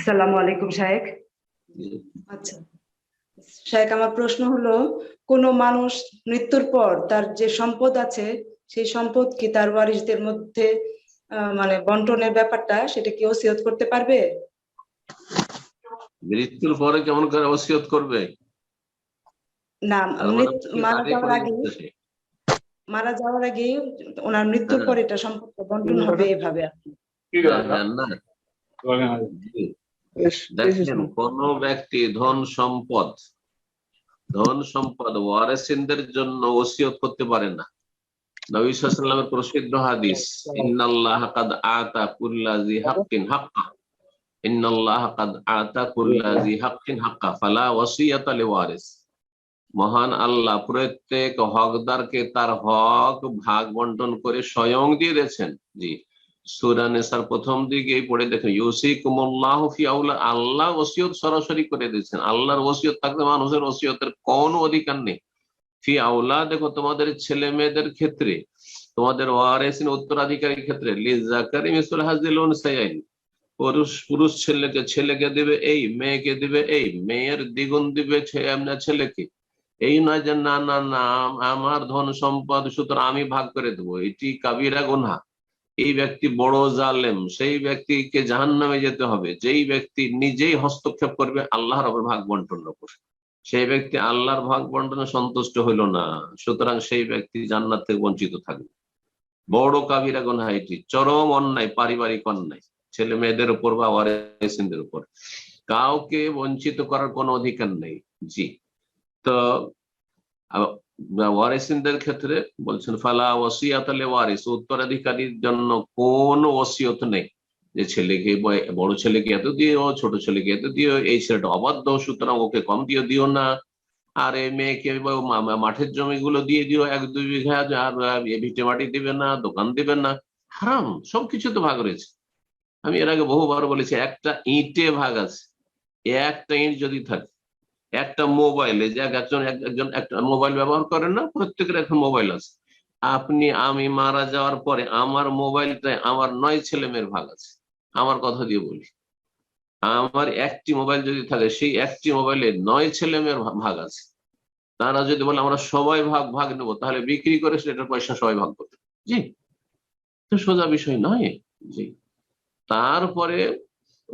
আসসালামু আলাইকুম শাহেক আচ্ছা। শাহেক আমার প্রশ্ন হলো কোন মানুষ মৃত্যুর পর তার যে সম্পদ আছে সেই সম্পদ কি তার ওয়ারিসদের মধ্যে আহ, মানে বন্টনের ব্যাপারটা সেটা কি ওসিয়ত করতে পারবে? মৃত্যুর পরে কেমন করে ওসিয়ত করবে? না মারা যাওয়ার আগে মারা যাওয়ার আগে ওনার মৃত্যুর হ্যাঁ। পর এটা সম্পদটা বন্টন হবে এভাবে। আর কি। না। জি। দেখেন কোন ব্যক্তি ধন সম্পদ ধন সম্পদ ওয়ারেসিনদের জন্য ওসিয়ত করতে পারে না। নবী সাল্লামের প্রসিদ্ধ হাদিস ইন্নাল্লাহ কাদ আতা কুল্লা জি হাক্কিন হাক্কা। ইন্নাল্লাহ কাদ আতা কুল্লা জি হাক্কিন হাক্কা ফালা ওয়াসিয়াতা মহান আল্লাহ প্রত্যেক হকদারকে তার হক ভাগ বন্টন করে স্বয়ং দিয়ে দিয়েছেন। জি। সূরা নিসার প্রথম দিকে পড়ে দেখেন, ইউসিকুমুল্লাহু ফি আউলা আল্লাহ ওসিয়ত সরাসরি করে দিয়েছেন। আল্লাহর ওসিয়ত থাকলে মানুষের ওসিয়তের কোনো অধিকার নেই। ফি আউলা, দেখো তোমাদের ছেলে মেয়েদের ক্ষেত্রে, তোমাদের ওয়ারেসিন উত্তরাধিকারীর ক্ষেত্রে, লিজাকারি মিসুল হাজিল উনসাইয়াইন পুরুষ পুরুষ ছেলেকে ছেলেকে দিবে এই, মেয়েকে দিবে এই, মেয়ের দ্বিগুণ দিবে ছেলেকে। এই নয় যে, না না না, আমার ধন সম্পদ, সুতরাং আমি ভাগ করে দেবো। এটি কাবিরা গুনহা। এই ব্যক্তি বড় জালেম, সেই ব্যক্তিকে জাহান নামে যেতে হবে। যেই ব্যক্তি নিজেই হস্তক্ষেপ করবে, আল্লাহর আবার ভাগ বন্টন করে সেই ব্যক্তি আল্লাহর ভাগ বন্টনে সন্তুষ্ট হইল না, সুতরাং সেই ব্যক্তি জান্নাত থেকে বঞ্চিত থাকবে। বড় কাবিরা গুনহা এটি, চরম অন্যায়, পারিবারিক অন্যায়, ছেলে মেয়েদের উপর বা ওয়ারিসিনদের উপর। কাউকে বঞ্চিত করার কোনো অধিকার নেই। জি, তো ওয়ারিসিনদের ক্ষেত্রে বলছেন, ফালা ওয়াসিয়াত আলে ওয়ারিস উত্তরাধিকারীর জন্য কোন ওসিয়ত নেই। যে ছেলেকে বড় ছেলেকে এত দিও ছোট ছেলেকে এত দিও এই ছেলেটা অবাধ্য, সুতরাং ওকে কম দিও দিও না। আর এই মেয়েকে মাঠের জমিগুলো দিয়ে দিও, এক, দুই বিঘা আর ভিটে মাটি দিবে না, দোকান দিবে না। হারাম, সবকিছু তো ভাগ রয়েছে। আমি এর আগে বহুবার বলেছি, একটা ইঁটে ভাগ আছে। একটা ইঁট যদি থাকে একটা মোবাইলে যে এক- একজন এক- একজন একটা মোবাইল ব্যবহার করেন না, প্রত্যেকের একটা মোবাইল আছে। আপনি আমি মারা যাওয়ার পরে আমার মোবাইলটায় আমার নয় ছেলে মেয়ের ভাগ আছে। আমার কথা দিয়ে বলি। আমার একটি মোবাইল যদি থাকে, সেই একটি মোবাইলে নয় ছেলে মেয়ের ভাগ আছে। তারা যদি বলে আমরা সবাই ভাগ ভাগ নেব, তাহলে বিক্রি করে সেটার পয়সা সবাই ভাগ করবে। জি। তো সোজা বিষয় নয়। জি। তারপরে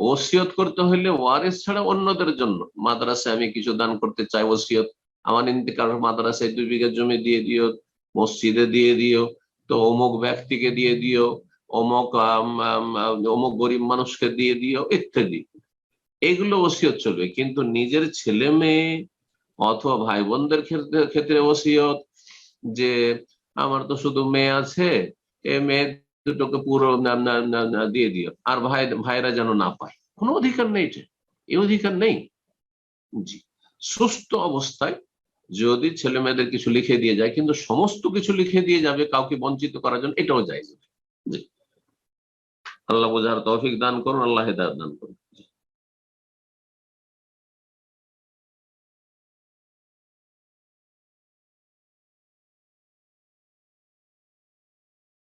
ওসিয়ত করতে হইলে ওয়ারিস ছাড়া অন্যদের জন্য। মাদ্রাসায় আমি কিছু দান করতে চাই ওসিয়ত। আমার ইন্তিকার মাদ্রাসায় দুই বিঘা জমি দিয়ে দিও, মসজিদে দিয়ে দিও, তো অমুক ব্যক্তিকে দিয়ে দিও, অমুক অমুক গরিব মানুষকে দিয়ে দিও, ইত্যাদি। এগুলো ওসিয়ত চলবে, কিন্তু নিজের ছেলে মেয়ে অথবা ভাই বোনদের ক্ষেত্রে ক্ষেত্রে ওসিয়ত যে আমার তো শুধু মেয়ে আছে, এ মেয়ে দুটোকে পুরো দিয়ে দিও। আর ভাই, ভাইরা যেন না পায়। কোনো অধিকার নেই এই অধিকার নেই। জি। সুস্থ অবস্থায় যদি ছেলে মেয়েদের কিছু লিখে দিয়ে যায়, কিন্তু সমস্ত কিছু লিখে দিয়ে যাবে, কাউকে বঞ্চিত করার জন্য, এটাও যায় আল্লাহ বোঝার তৌফিক দান করুন, আল্লাহ হেদায়ত দান করুন।